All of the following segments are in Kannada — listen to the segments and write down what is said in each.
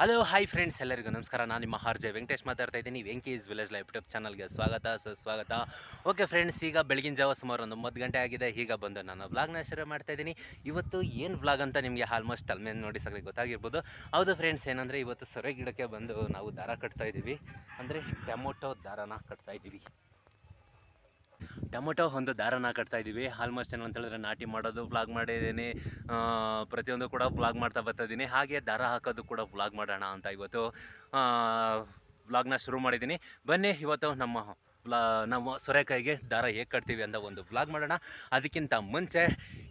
ಹಲೋ ಹಾಯ್ ಫ್ರೆಂಡ್ಸ್ ಎಲ್ಲರಿಗೂ ನಮಸ್ಕಾರ. ನಾನು ನಿಮ್ಮ ಆರ್ ವೆಂಕಟೇಶ್ ಮಾತಾಡ್ತಾ ಇದ್ದೀನಿ. ವೆಂಕೀಸ್ ವಿಲೇಜ್ ಲೈಫ್ ಯೂಟ್ಯೂಬ್ ಚಾನಲ್ಗೆ ಸ್ವಾಗತ, ಸುಸ್ವಾಗತ. ಓಕೆ ಫ್ರೆಂಡ್ಸ್ ಈಗ ಬೆಳಗಿನ ಜಾವ ಸುಮಾರು ಒಂದು ಒಂಬತ್ತು ಗಂಟೆ ಆಗಿದೆ. ಈಗ ಬಂದು ನಾನು ವ್ಲಾಗ್ನ ಶುರು ಮಾಡ್ತಾ ಇದ್ದೀನಿ. ಇವತ್ತು ಏನು ವ್ಲಾಗ್ ಅಂತ ನಿಮಗೆ ಆಲ್ಮೋಸ್ಟ್ ಅಲ್ಲಿ ನೋಡಿ ಸಗಲಿ ಗೊತ್ತಾಗಿರ್ಬೋದು. ಹೌದು ಫ್ರೆಂಡ್ಸ್ ಏನಂದರೆ ಇವತ್ತು ಸೊರೆ ಗಿಡಕ್ಕೆ ಬಂದು ನಾವು ದಾರ ಕಟ್ತಾ ಇದ್ದೀವಿ. ಅಂದರೆ ಟೊಮೊಟೊ ದಾರನ ಕಟ್ತಾ ಇದ್ದೀವಿ. ಟೊಮೊಟೊ ಒಂದು ದಾರನ ಕಟ್ತಾ ಇದ್ದೀವಿ. ಆಲ್ಮೋಸ್ಟ್ ಏನು ಅಂತ ಹೇಳಿದ್ರೆ ನಾಟಿ ಮಾಡೋದು ವ್ಲಾಗ್ ಮಾಡಿದ್ದೀನಿ. ಪ್ರತಿಯೊಂದು ಕೂಡ ಬ್ಲಾಗ್ ಮಾಡ್ತಾ ಬರ್ತಾ ಇದ್ದೀನಿ. ಹಾಗೆ ದಾರ ಹಾಕೋದು ಕೂಡ ಬ್ಲಾಗ್ ಮಾಡೋಣ ಅಂತ ಇವತ್ತು ವ್ಲಾಗ್ನ ಶುರು ಮಾಡಿದ್ದೀನಿ. ಬನ್ನಿ, ಇವತ್ತು ನಮ್ಮ ನಮ್ಮ ಸೊರೆಕಾಯಿಗೆ ದಾರ ಹೇಗೆ ಕಟ್ತೀವಿ ಅಂತ ಒಂದು ವ್ಲಾಗ್ ಮಾಡೋಣ. ಅದಕ್ಕಿಂತ ಮುಂಚೆ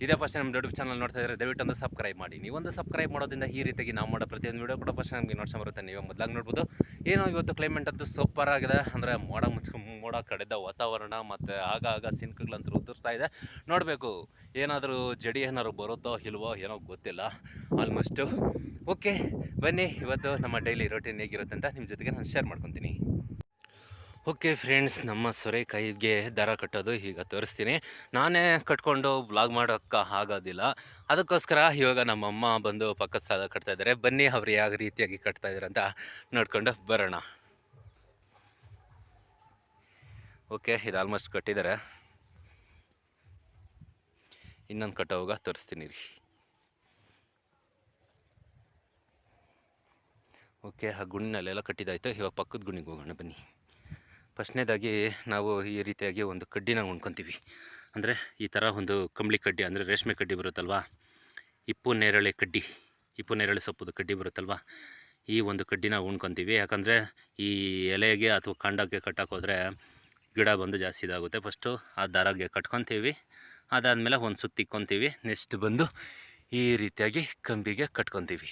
ಇದೇ ಫಸ್ಟ್ ನಮ್ಮ ಯೂಟ್ಯೂಬ್ ಚಾನಲ್ ನೋಡ್ತಾ ಇದ್ದರೆ ದಯವಿಟ್ಟು ಒಂದು ಸಬ್ಸ್ಕ್ರೈಬ್ ಮಾಡಿ. ನೀವೊಂದು ಸಬ್ಸ್ಕ್ರೈಬ್ ಮಾಡೋದ್ರಿಂದ ಈ ರೀತಿಯಾಗಿ ನಾವು ಮಾಡೋ ಪ್ರತಿಯೊಂದು ವೀಡಿಯೋ ಕೂಡ ಫಸ್ಟ್ ನಮಗೆ ನೋಡ್ಸೋ ಬರುತ್ತೆ. ನೀವೇ ಮೊದಲಾಗಿ ನೋಡ್ಬೋದು. ಏನೋ ಇವತ್ತು ಕ್ಲೈಮೇಟ್ ಅಂತೂ ಸೂಪರ್ ಆಗಿದೆ. ಅಂದರೆ ಮೋಡ ಮುಚ್ಕೊಂಡು ಮೋಡ ಕಡೆದ ವಾತಾವರಣ ಮತ್ತು ಆಗ ಆಗ ಸಿನ್ಕುಗಳಂತೂ ಉದುರ್ತಾ ಇದೆ. ನೋಡಬೇಕು, ಏನಾದರೂ ಜಡಿ ಏನಾದ್ರು ಬರುತ್ತೋ ಇಲ್ವೋ ಏನೋ ಗೊತ್ತಿಲ್ಲ. ಆಲ್ಮೋಸ್ಟು ಓಕೆ ಬನ್ನಿ, ಇವತ್ತು ನಮ್ಮ ಡೈಲಿ ರೊಟೀನ್ ಹೇಗಿರುತ್ತೆ ಅಂತ ನಿಮ್ಮ ಜೊತೆಗೆ ನಾನು ಶೇರ್ ಮಾಡ್ಕೊತೀನಿ. ಓಕೆ ಫ್ರೆಂಡ್ಸ್, ನಮ್ಮ ಸೊರೆಕಾಯಿಗೆ ದರ ಕಟ್ಟೋದು ಈಗ ತೋರಿಸ್ತೀನಿ. ನಾನೇ ಕಟ್ಕೊಂಡು ಬ್ಲಾಗ್ ಮಾಡೋಕ್ಕೆ ಆಗೋದಿಲ್ಲ. ಅದಕ್ಕೋಸ್ಕರ ಇವಾಗ ನಮ್ಮಮ್ಮ ಬಂದು ಪಕ್ಕದ ಸಾಲ ಕಟ್ತಾ ಇದ್ದಾರೆ ಬನ್ನಿ, ಅವ್ರು ಯಾವ ರೀತಿಯಾಗಿ ಕಟ್ತಾ ಇದ್ದಾರೆ ಅಂತ ನೋಡ್ಕೊಂಡು ಬರೋಣ. ಓಕೆ, ಇದು ಆಲ್ಮೋಸ್ಟ್ ಕಟ್ಟಿದ್ದಾರೆ. ಇನ್ನೊಂದು ಕಟ್ಟೋವಾಗ ತೋರಿಸ್ತೀನಿ ರೀ ಓಕೆ, ಆ ಗುಣಿನಲ್ಲೆಲ್ಲ ಕಟ್ಟಿದಾಯಿತು ಇವಾಗ ಪಕ್ಕದ ಗುಣಿಗೆ ಹೋಗೋಣ, ಬನ್ನಿ. ಫಸ್ಟ್ನೇದಾಗಿ ನಾವು ಈ ರೀತಿಯಾಗಿ ಒಂದು ಕಡ್ಡಿನ ಉಣ್ಕೊತೀವಿ. ಅಂದರೆ ಈ ಥರ ಒಂದು ಕಂಬಳಿ ಕಡ್ಡಿ, ಅಂದರೆ ರೇಷ್ಮೆ ಕಡ್ಡಿ ಬರುತ್ತಲ್ವಾ? ಇಪ್ಪು ನೇರಳೆ ಕಡ್ಡಿ ಇಪ್ಪು ನೇರಳೆ ಸೊಪ್ಪದ ಕಡ್ಡಿ ಬರುತ್ತಲ್ವಾ? ಈ ಒಂದು ಕಡ್ಡಿನ ಉಣ್ಕೊತೀವಿ. ಯಾಕಂದರೆ ಈ ಎಲೆಗೆ ಅಥವಾ ಕಾಂಡಕ್ಕೆ ಕಟ್ಟೋಕ್ಕೋದ್ರೆ ಗಿಡ ಬಂದು ಜಾಸ್ತಿ ಇದಾಗುತ್ತೆ. ಫಸ್ಟು ಆ ದಾರಾಗೆ ಕಟ್ಕೊತೀವಿ. ಅದಾದಮೇಲೆ ಒಂದು ಸುತ್ತಿಕ್ಕೊತೀವಿ ನೆಕ್ಸ್ಟ್ ಬಂದು ಈ ರೀತಿಯಾಗಿ ಕಂಬಿಗೆ ಕಟ್ಕೊತೀವಿ.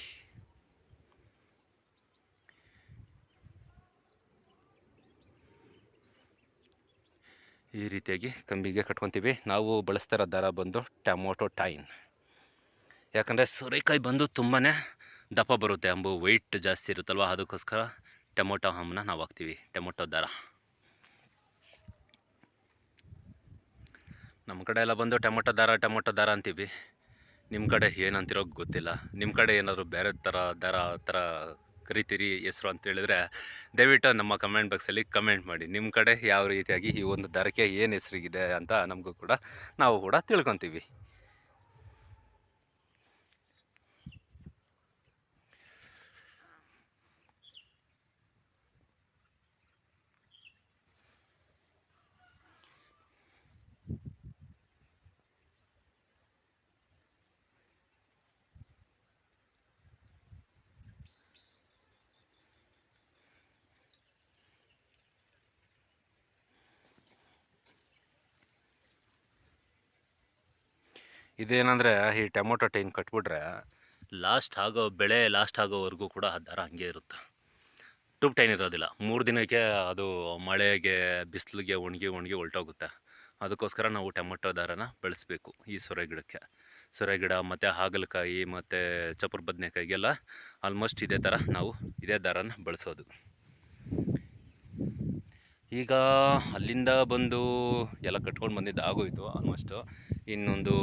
ಈ ರೀತಿಯಾಗಿ ಕಂಬಿಗೆ ಕಟ್ಕೊತೀವಿ. ನಾವು ಬಳಸ್ತಾ ಇರೋ ದಾರ ಬಂದು ಟೊಮೊಟೊ ಟೈನ್. ಯಾಕಂದರೆ ಸೋರೆಕಾಯಿ ಬಂದು ತುಂಬಾ ದಪ್ಪ ಬರುತ್ತೆ ಅಂಬು ವೆಯ್ಟ್ ಜಾಸ್ತಿ ಇರುತ್ತಲ್ವ? ಅದಕ್ಕೋಸ್ಕರ ಟೊಮೊಟೊ ಹಮ್ಮನ್ನ ನಾವು ಹಾಕ್ತೀವಿ ಟೊಮೊಟೊ ದಾರ. ನಮ್ಮ ಕಡೆ ಎಲ್ಲ ಬಂದು ಟೊಮೊಟೊ ದಾರ ಟೊಮೊಟೊ ದಾರ ಅಂತೀವಿ. ನಿಮ್ಮ ಕಡೆ ಏನಂತಿರೋ ಗೊತ್ತಿಲ್ಲ. ನಿಮ್ಮ ಕಡೆ ಏನಾದರೂ ಬೇರೆ ಥರ ದಾರ ಥರ ಕರಿತೀರಿ ಹೆಸರು ಅಂತ ಹೇಳಿದ್ರೆ, ದಯವಿಟ್ಟು ನಮ್ಮ ಕಮೆಂಟ್ ಬಾಕ್ಸಲ್ಲಿ ಕಮೆಂಟ್ ಮಾಡಿ. ನಿಮ್ಮ ಕಡೆ ಯಾವ ರೀತಿಯಾಗಿ ಈ ಒಂದು ದರಕ್ಕೆ ಏನು ಹೆಸರಿಗಿದೆ ಅಂತ ನಮಗೂ ಕೂಡ, ನಾವು ಕೂಡ ತಿಳ್ಕೊತೀವಿ. ಇದೇನಂದರೆ ಈ ಟೊಮೊಟೊ ಟೈನ್ ಕಟ್ಬಿಟ್ರೆ ಲಾಸ್ಟ್ ಆಗೋ, ಬೆಳೆ ಲಾಸ್ಟ್ ಆಗೋವರೆಗೂ ಕೂಡ ಆ ದರ ಹಂಗೆ ಇರುತ್ತೆ. ಟೂಬ್ ಟೈನ್ ಇರೋದಿಲ್ಲ. ಮೂರು ದಿನಕ್ಕೆ ಅದು ಮಳೆಗೆ, ಬಿಸಿಲಿಗೆ ಒಣಗಿ ಒಣಗಿ ಹೊಲ್ಟೋಗುತ್ತೆ. ಅದಕ್ಕೋಸ್ಕರ ನಾವು ಟೊಮೊಟೊ ದಾರನ ಬೆಳೆಸ್ಬೇಕು ಈ ಸೊರೆ ಗಿಡಕ್ಕೆ. ಸೊರೆ ಗಿಡ ಮತ್ತು ಹಾಗಲಕಾಯಿ ಮತ್ತು ಚಪುರ್ ಬದನೆಕಾಯಿಗೆಲ್ಲ ಆಲ್ಮೋಸ್ಟ್ ಇದೇ ಥರ ನಾವು ಇದೇ ದಾರನ ಬಳಸೋದು. ಈಗ ಅಲ್ಲಿಂದ ಬಂದು ಎಲ್ಲ ಕಟ್ಕೊಂಡು ಬಂದಿದ್ದು ಆಗೋಯ್ತು ಆಲ್ಮೋಸ್ಟು ಇನ್ನೊಂದು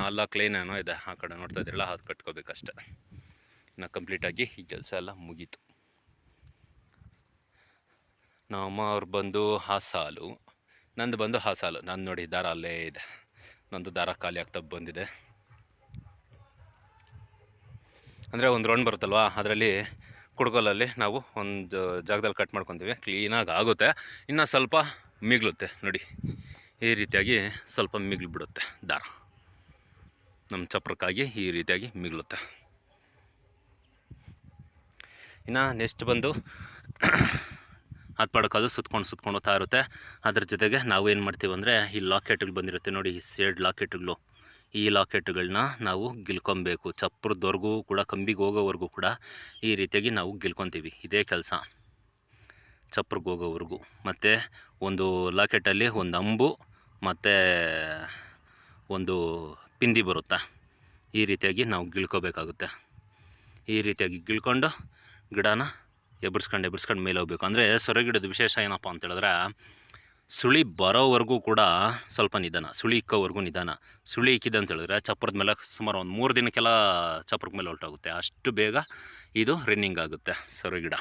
ನಾಲ್ಕು ಲೈನ್ ಏನೋ ಇದೆ, ಆ ಕಡೆ ನೋಡ್ತಾ ಇದ್ದೀರಲ್ಲ ಅದು ಕಟ್ಕೋಬೇಕಷ್ಟೆ. ಇನ್ನು ಕಂಪ್ಲೀಟಾಗಿ ಈ ಕೆಲಸ ಎಲ್ಲ ಮುಗೀತು. ನಮ್ಮ ಅವ್ರು ಬಂದು ಆ ಸಾಲು ನಂದು ಬಂದು ಆ ಸಾಲು ನಾನು ನೋಡಿ ದಾರ ಅಲ್ಲೇ ಇದೆ. ನಂದು ದಾರ ಖಾಲಿ ಆಗ್ತಾ ಬಂದಿದೆ. ಅಂದರೆ ಒಂದು ರೌಂಡ್ ಬರುತ್ತಲ್ವಾ? ಅದರಲ್ಲಿ ಕುಡ್ಕೋಲಲ್ಲಿ ನಾವು ಒಂದು ಜಾಗದಲ್ಲಿ ಕಟ್ ಮಾಡ್ಕೊತೀವಿ. ಕ್ಲೀನಾಗಿ ಆಗುತ್ತೆ. ಇನ್ನು ಸ್ವಲ್ಪ ಮಿಗ್ಲುತ್ತೆ. ನೋಡಿ. ಈ ರೀತಿಯಾಗಿ ಸ್ವಲ್ಪ ಮಿಗಿಲ್ಬಿಡುತ್ತೆ ದಾರ. ನಮ್ಮ ಚಪ್ರಕ್ಕಾಗಿ ಈ ರೀತಿಯಾಗಿ ಮಿಗಿಲುತ್ತೆ. ಇನ್ನು ನೆಕ್ಸ್ಟ್ ಬಂದು ಅದು ಪಡ್ಕೋದು ಸುತ್ಕೊಂಡು ಸುತ್ಕೊಂಡು ಹೋಗ್ತಾ ಇರುತ್ತೆ. ಅದ್ರ ಜೊತೆಗೆ ನಾವು ಏನು ಮಾಡ್ತೀವಿ ಅಂದರೆ ಈ ಲಾಕೆಟ್ಗಳು ಬಂದಿರುತ್ತೆ ನೋಡಿ, ಈ ಸೇಡ್ ಲಾಕೆಟ್ಗಳು ಈ ಲಾಕೆಟ್ಗಳನ್ನ ನಾವು ಗಿಲ್ಕೊಬೇಕು. ಚಪ್ರದವರೆಗೂ ಕೂಡ, ಕಂಬಿಗೆ ಹೋಗೋವರೆಗೂ ಕೂಡ ಈ ರೀತಿಯಾಗಿ ನಾವು ಗಿಲ್ಕೊತೀವಿ. ಇದೇ ಕೆಲಸ. ಚಪ್ರಗೆ ಹೋಗೋವರೆಗೂ. ಮತ್ತು ಒಂದು ಲಾಕೆಟಲ್ಲಿ ಒಂದು ಅಂಬು ಮತ್ತು ಒಂದು ಪಿಂದಿ ಬರುತ್ತಾ? ಈ ರೀತಿಯಾಗಿ ನಾವು ಗಿಳ್ಕೋಬೇಕಾಗುತ್ತೆ. ಈ ರೀತಿಯಾಗಿ ಗಿಳ್ಕೊಂಡು ಗಿಡನ ಎಬ್ಬಿಸ್ಕೊಂಡು ಎಬ್ಬಿಸ್ಕೊಂಡು ಮೇಲೆ ಹೋಗ್ಬೇಕು. ಅಂದರೆ ಸೊರೆ ಗಿಡದ ವಿಶೇಷ ಏನಪ್ಪ ಅಂತ ಹೇಳಿದ್ರೆ, ಸುಳಿ ಬರೋವರೆಗೂ ಕೂಡ ಸ್ವಲ್ಪ ನಿಧಾನ, ಸುಳಿ ಇಕ್ಕೋವರೆಗೂ ನಿಧಾನ. ಸುಳಿ ಇಕ್ಕಿದೆ ಅಂತ ಹೇಳಿದ್ರೆ ಚಪ್ರದ ಮೇಲೆ ಸುಮಾರು ಒಂದು ಮೂರು ದಿನಕ್ಕೆಲ್ಲ ಚಪ್ರದ ಮೇಲೆ ಹೊಲ್ಟೋಗುತ್ತೆ ಅಷ್ಟು ಬೇಗ ಇದು ರನ್ನಿಂಗ್ ಆಗುತ್ತೆ ಸೊರೆ ಗಿಡ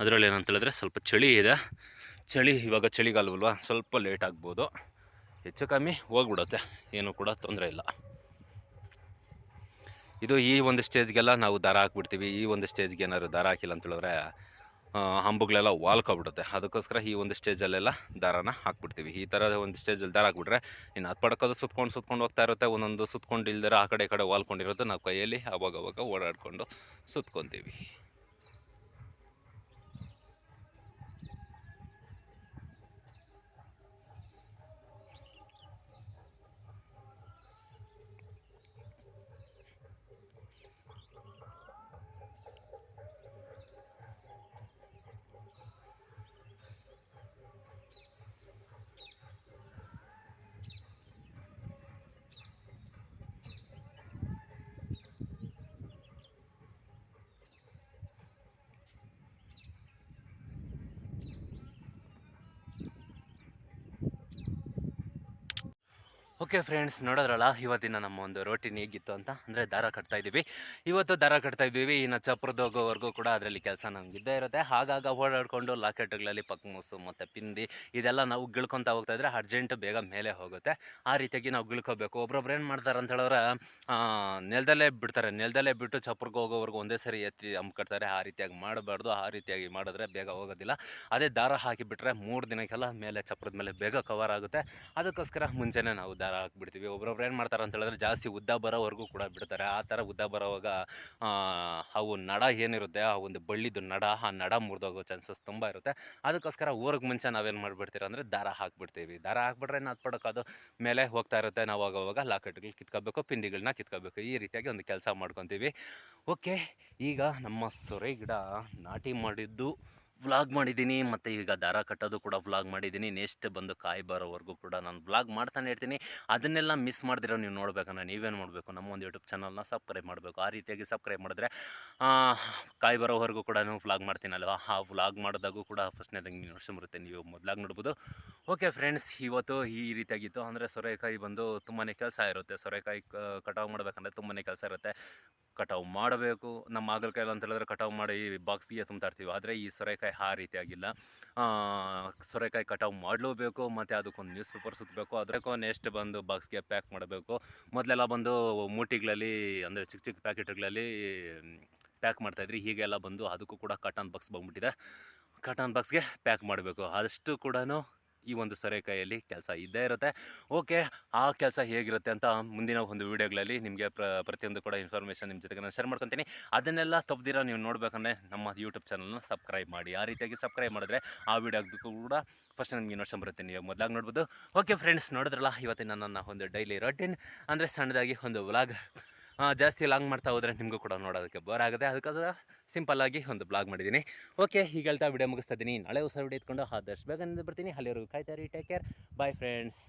ಅದರಲ್ಲಿ ಏನಂತ ಹೇಳಿದ್ರೆ ಸ್ವಲ್ಪ ಚಳಿ ಇದೆ. ಚಳಿ, ಇವಾಗ ಚಳಿಗಾಲವಲ್ವಾ, ಸ್ವಲ್ಪ ಲೇಟ್ ಆಗ್ಬೋದು. ಹೆಚ್ಚು ಕಮ್ಮಿ ಹೋಗ್ಬಿಡುತ್ತೆ, ಏನು ಕೂಡ ತೊಂದರೆ ಇಲ್ಲ. ಇದು ಈ ಒಂದು ಸ್ಟೇಜ್ಗೆಲ್ಲ ನಾವು ದಾರ ಹಾಕ್ಬಿಡ್ತೀವಿ, ಈ ಒಂದು ಸ್ಟೇಜ್ಗೆ ಏನಾದ್ರು ದಾರ ಹಾಕಿಲ್ಲ ಅಂತ ಹೇಳಿದ್ರೆ ಹಂಬುಗಳೆಲ್ಲ ವಾಲ್ಕೊಬಿಡುತ್ತೆ. ಅದಕ್ಕೋಸ್ಕರ ಈ ಒಂದು ಸ್ಟೇಜಲ್ಲೆಲ್ಲ ದಾರಾನ ಹಾಕ್ಬಿಡ್ತೀವಿ. ಈ ಥರ ಒಂದು ಸ್ಟೇಜಲ್ಲಿ ದಾರ ಹಾಕ್ಬಿಟ್ರೆ, ಇನ್ನು ಅದು ಪಡಕೋದು ಸುತ್ಕೊಂಡು ಸುತ್ಕೊಂಡು ಹೋಗ್ತಾ ಇರುತ್ತೆ, ಒಂದೊಂದು ಸುತ್ಕೊಂಡು ಇಲ್ದಿರ ಆ ಕಡೆ ಈ ಕಡೆ ವಾಲ್ಕೊಂಡಿರೋದು ನಾವು ಕೈಯಲ್ಲಿ ಅವಾಗವಾಗ ಓಡಾಡ್ಕೊಂಡು ಸುತ್ಕೊತೀವಿ. ಓಕೆ ಫ್ರೆಂಡ್ಸ್ ನೋಡೋದ್ರಲ್ಲ ಇವತ್ತಿನ ನಮ್ಮ ಒಂದು ರೋಟಿನ್ ಹೇಗಿತ್ತು ಅಂತ? ಅಂದರೆ ದಾರ ಕಟ್ತಾ ಇದ್ದೀವಿ. ಇವತ್ತು ದಾರ ಕಟ್ತಾ ಇದ್ದೀವಿ. ಇನ್ನು ಚಪ್ರದ ಹೋಗೋವರೆಗೂ ಕೂಡ ಅದರಲ್ಲಿ ಕೆಲಸ ನಮ್ಗೆ ಇದ್ದೇ ಇರುತ್ತೆ. ಹಾಗಾಗ ಓಡಾಡಿಕೊಂಡು ಲಾಕೆಟ್ಗಳಲ್ಲಿ ಪಕ್ಮೂಸು ಮತ್ತು ಪಿಂದಿ ಇದೆಲ್ಲ ನಾವು ಗಿಳ್ಕೊತಾ ಹೋಗ್ತಾ ಇದ್ರೆ ಅರ್ಜೆಂಟ್ ಬೇಗ ಮೇಲೆ ಹೋಗುತ್ತೆ. ಆ ರೀತಿಯಾಗಿ ನಾವು ಗಿಳ್ಕೋಬೇಕು ಒಬ್ರೊಬ್ರು ಏನು ಮಾಡ್ತಾರೆ ಅಂತ ಹೇಳಿದ್ರೆ ಆ, ನೆಲದಲ್ಲೇ ಬಿಡ್ತಾರೆ. ನೆಲದಲ್ಲೇ ಬಿಟ್ಟು ಚಪ್ರಗೆ ಹೋಗೋವರೆಗೂ ಒಂದೇ ಸರಿ ಎತ್ತಿ ಹಮ್ಕಡ್ತಾರೆ ಆ ರೀತಿಯಾಗಿ ಮಾಡಬಾರ್ದು. ಆ ರೀತಿಯಾಗಿ ಮಾಡಿದ್ರೆ ಬೇಗ ಹೋಗೋದಿಲ್ಲ. ಅದೇ ದಾರ ಹಾಕಿಬಿಟ್ರೆ ಮೂರು ದಿನಕ್ಕೆಲ್ಲ ಮೇಲೆ ಚಪ್ರದ ಮೇಲೆ ಬೇಗ ಕವರ್ ಆಗುತ್ತೆ. ಅದಕ್ಕೋಸ್ಕರ ಮುಂಚೆನೇ ನಾವು ದಾರ ಹಾಕ್ಬಿಡ್ತೀವಿ ಒಬ್ರೊಬ್ರು ಏನು ಮಾಡ್ತಾರೆ ಅಂತ ಹೇಳಿದ್ರೆ ಜಾಸ್ತಿ ಉದ್ದ ಬರೋವರೆಗೂ ಕೂಡ ಬಿಡ್ತಾರೆ. ಆ ಥರ ಉದ್ದ ಬರೋವಾಗ ಅವು ನಡ ಏನಿರುತ್ತೆ, ಆ ಒಂದು ಬಳ್ಳಿದು ನಡ, ಆ ನಡ ಮುರಿದೋಗೋ ಚಾನ್ಸಸ್ ತುಂಬ ಇರುತ್ತೆ. ಅದಕ್ಕೋಸ್ಕರ ಊರಿಗೆ ಮುಂಚೆ ನಾವೇನು ಮಾಡಿಬಿಡ್ತೀರ ಅಂದರೆ ದಾರ ಹಾಕ್ಬಿಡ್ತೀವಿ. ದಾರ ಹಾಕ್ಬಿಟ್ರೆ ಅದು ಮೇಲೆ ಹೋಗ್ತಾ ಇರುತ್ತೆ. ನಾವು ಆಗೋವಾಗ ಲಾಕೆಟ್ಗಳು ಕಿತ್ಕೋಬೇಕು ಪಿಂದಿಗಳನ್ನ ಕಿತ್ಕೋಬೇಕು. ಈ ರೀತಿಯಾಗಿ ಒಂದು ಕೆಲಸ ಮಾಡ್ಕೊತೀವಿ. ಓಕೆ, ಈಗ ನಮ್ಮ ಸೊರೆ ಗಿಡ ನಾಟಿ ಮಾಡಿದ್ದು ವ್ಲಾಗ್ ಮಾಡಿದ್ದೀನಿ, ಮತ್ತು ಈಗ ದಾರ ಕಟ್ಟೋದು ಕೂಡ ವ್ಲಾಗ್ ಮಾಡಿದ್ದೀನಿ. ನೆಕ್ಸ್ಟ್ ಬಂದು ಕಾಯಿ ಬರೋವರೆಗೂ ಕೂಡ ನಾನು ವ್ಲಾಗ್ ಮಾಡ್ತಾನೆ ಇರ್ತೀನಿ. ಅದನ್ನೆಲ್ಲ ಮಿಸ್ ಮಾಡಿದ್ರೆ ನೀವು ನೋಡ್ಬೇಕಂದ್ರೆ ನೀವೇನು ಮಾಡಬೇಕು? ನಮ್ಮ ಒಂದು ಯೂಟ್ಯೂಬ್ ಚಾನಲ್ನ ಸಬ್ಸ್ಕ್ರೈಬ್ ಮಾಡಬೇಕು. ಆ ರೀತಿಯಾಗಿ ಸಬ್ಸ್ಕ್ರೈಬ್ ಮಾಡಿದ್ರೆ ಕಾಯಿ ಬರೋವರೆಗೂ ಕೂಡ ನಾನು ವ್ಲಾಗ್ ಮಾಡ್ತೀನಲ್ವ? ಆ ವ್ಲಾಗ್ ಮಾಡಿದಾಗೂ ಕೂಡ ಫಸ್ಟ್ನೇದಾಗಿ ನೀವು ಬರುತ್ತೆ. ನೀವು ಮೊದಲಾಗಿ ನೋಡ್ಬೋದು. ಓಕೆ ಫ್ರೆಂಡ್ಸ್, ಇವತ್ತು ಈ ರೀತಿಯಾಗಿತ್ತು. ಅಂದರೆ ಸೊರೆಕಾಯಿ ಬಂದು ತುಂಬಾ ಕೆಲಸ ಇರುತ್ತೆ. ಸೊರೆಕಾಯಿ ಕಟಾವು ಮಾಡಬೇಕಂದ್ರೆ ತುಂಬಾ ಕೆಲಸ ಇರುತ್ತೆ. ಕಟಾವು ಮಾಡಬೇಕು. ನಮ್ಮ ಹಾಗಲಕಾಯಿ ಅಂತ ಹೇಳಿದ್ರೆ ಕಟಾವು ಮಾಡಿ ಬಾಕ್ಸಿಗೆ ತುಂಬ್ತಾ ಇರ್ತೀವಿ. ಆದರೆ ಈ ಸೊರೆಕಾಯಿ ಆ ರೀತಿಯಾಗಿಲ್ಲ. ಸೊರೆಕಾಯಿ ಕಟಾವು ಮಾಡಲೇಬೇಕು. ಮತ್ತು ಅದಕ್ಕೊಂದು ನ್ಯೂಸ್ ಪೇಪರ್ ಸುತ್ತಬೇಕು ಅದಕ್ಕೂ ನೆಕ್ಸ್ಟ್ ಬಂದು ಬಾಕ್ಸ್ಗೆ ಪ್ಯಾಕ್ ಮಾಡಬೇಕು. ಮೊದಲೆಲ್ಲ ಬಂದು ಮೂಟಿಗಳಲ್ಲಿ, ಅಂದರೆ ಚಿಕ್ಕ ಚಿಕ್ಕ ಪ್ಯಾಕೆಟ್ಗಳಲ್ಲಿ ಪ್ಯಾಕ್ ಮಾಡ್ತಾಯಿದ್ರಿ ಹೀಗೆಲ್ಲ ಬಂದು ಅದಕ್ಕೂ ಕೂಡ ಕಾಟನ್ ಬಾಕ್ಸ್ ಬಂದುಬಿಟ್ಟಿದೆ. ಕಾಟನ್ ಬಾಕ್ಸ್ಗೆ ಪ್ಯಾಕ್ ಮಾಡಬೇಕು. ಅದಷ್ಟು ಕೂಡ ಈ ಒಂದು ಸೊರೆಕಾಯಲ್ಲಿ ಕೆಲಸ ಇದ್ದೇ ಇರುತ್ತೆ. ಓಕೆ, ಆ ಕೆಲಸ ಹೇಗಿರುತ್ತೆ ಅಂತ ಮುಂದಿನ ಒಂದು ವೀಡಿಯೋಗಳಲ್ಲಿ ನಿಮಗೆ ಪ್ರ, ಪ್ರತಿಯೊಂದು ಕೂಡ ಇನ್ಫಾರ್ಮೇಷನ್ ನಿಮ್ಮ ಜೊತೆಗೆ ನಾನು ಶೇರ್ ಮಾಡ್ಕೊತೀನಿ. ಅದನ್ನೆಲ್ಲ ತಪ್ಪದಿರ ನೀವು ನೋಡ್ಬೇಕಂದ್ರೆ ನಮ್ಮ ಯೂಟ್ಯೂಬ್ ಚಾನಲ್ನ ಸಬ್ಸ್ಕ್ರೈಬ್ ಮಾಡಿ. ಆ ರೀತಿಯಾಗಿ ಸಬ್ಸ್ಕ್ರೈಬ್ ಮಾಡಿದ್ರೆ ಆ ವಿಡಿಯೋಗೂ ಕೂಡ. ಫಸ್ಟ್ ನಿಮಗೆ ಇನ್ವರ್ಷನ್ ಬರುತ್ತೆ, ನೀವು ಮೊದಲಾಗಿ ನೋಡ್ಬೋದು. ಓಕೆ ಫ್ರೆಂಡ್ಸ್ ನೋಡಿದ್ರಲ್ಲ, ಇವತ್ತಿನ ನನ್ನ ಒಂದು ಡೈಲಿ ರೊಟೀನ್ ಅಂದರೆ ಸಣ್ಣದಾಗಿ ಒಂದು ವ್ಲಾಗ್ ಜಾಸ್ತಿ ಲಾಂಗ್ ಮಾಡ್ತಾ ಹೋದರೆ ನಿಮಗೂ ಕೂಡ ನೋಡೋದಕ್ಕೆ ಬೋರ್ ಆಗುತ್ತೆ. ಅದಕ್ಕೋಸ್ಕರ ಸಿಂಪಲ್ಲಾಗಿ ಒಂದು ಬ್ಲಾಗ್ ಮಾಡಿದ್ದೀನಿ. ಓಕೆ ಈಗ ಹೇಳ್ತಾ ವಿಡಿಯೋ ಮುಗಿಸ್ತಾ ಇದ್ದೀನಿ. ನಾಳೆ ಹೊಸ ವಿಡಿಯೋ ಇಟ್ಕೊಂಡು ಆದಷ್ಟು ಬೇಗ ಬರ್ತೀನಿ. ಅಲ್ಲಿವರೆಗೂ ಕಾಯ್ತಾರಿ ಟೇಕ್ ಕೇರ್ ಬಾಯ್ ಫ್ರೆಂಡ್ಸ್